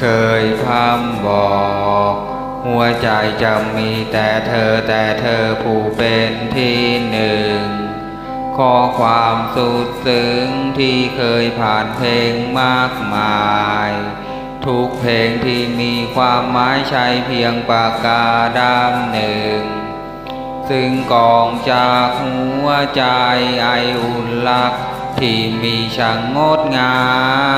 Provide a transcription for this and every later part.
เคยพามบอก หัวใจจะมีแต่เธอแต่เธอผู้เป็นที่หนึ่งขอความสุดซึ้งที่เคยผ่านเพลงมากมาย ทุกเพลงที่มีความหมายใช้เพียงปากกาด้ามหนึ่งซึ่งกองจากหัวใจไออุ่นลัก ที่มีช่างงดงาม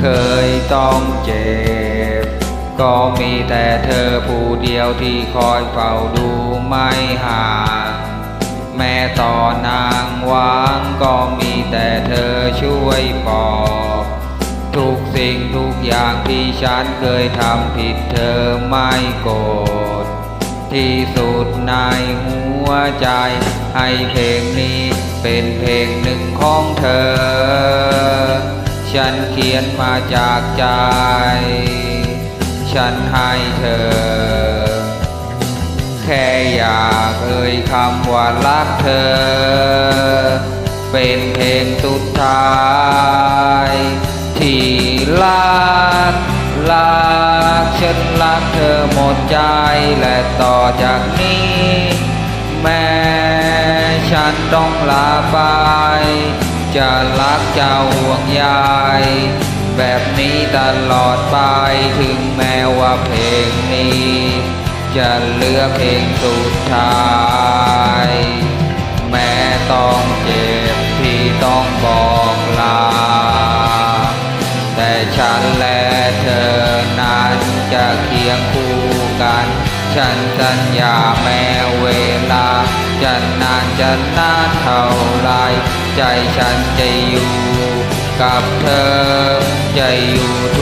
เคยต้องเจ็บ ก็มีแต่เธอผู้เดียวที่คอยเฝ้าดูไม่ห่างแม้ต่อนางวางก็มีแต่เธอช่วยปอบทุกสิ่งทุกอย่างที่ฉันเคยทำผิดเธอไม่โกรธ ที่สุดในหัวใจ ให้เพลงนี้เป็นเพลงหนึ่งของเธอ ฉันเขียนมาจากใจ ฉันให้เธอ แค่อยากเอ่ยคำว่ารักเธอ เป็นเพลงสุดท้าย อหมดใจและต่อจากนี้ แม้ฉันต้องลาไป จะรักเจะห่วงใยแบบนี้ตลอดไปถึงแม้ว่าเพลงนี้ จะเหลือเพลงสุดท้าย แม้ต้องเจ็บที่ต้องบอก ยงคู่กัน ฉันสัญญาแม้เวลา จะนานจะนานเท่าไร ใจฉันจะอยู่กับเธอ จะอยู่ทุ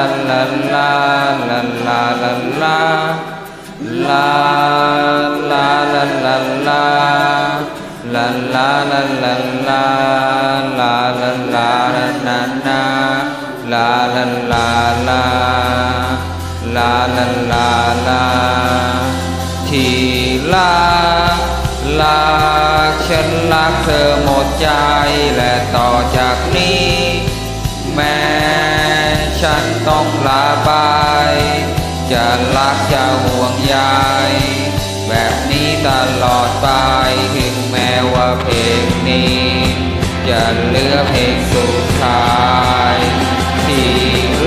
าลาลาลานานาลาลาลาลาลาลาลาลาที่รักรักฉันรักเธอหมดใจและต่อจากนี้แม้ ฉันต้องลาไปจะรักจะห่วงใยแบบนี้ตลอดไปถึงแม้ว่าเพลงนี้ จะเหลือเพลงสุดท้ายที่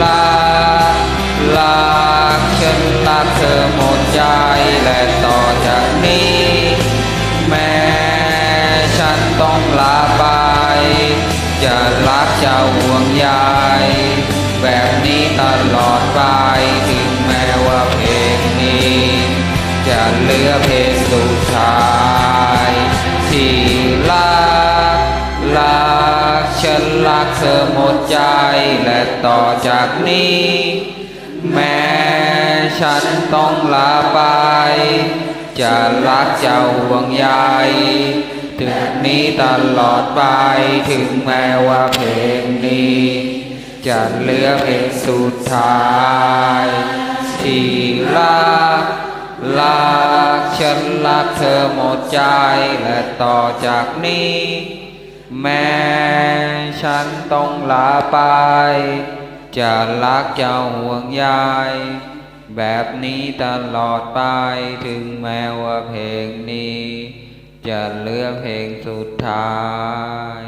รักรักฉันรักเธอหมดใจและต่อจากนี้ แม้ฉันต้องลาไป จะรักจะห่วงใย ลอดไปถึงแม้ว่าเพลงนี้ จะเหลือเพลงสุดท้ายที่รักรักฉันรักเธอหมดใจและต่อจากนี้ แม้ฉันต้องลาไป จะรักเจะห่วงใยถึงนี้ตลอดไปถึงแม้ว่าเพลงนี้ จะเหลือเพลงสุดท้ายที่รักรักฉันรักเธอหมดใจและต่อจากนี้ แม้ฉันต้องลาไป จะรักจะห่วงใยแบบนี้ตลอดไปถึงแม้ว่าเพลงนี้ จะเลือกเพลงสุดท้าย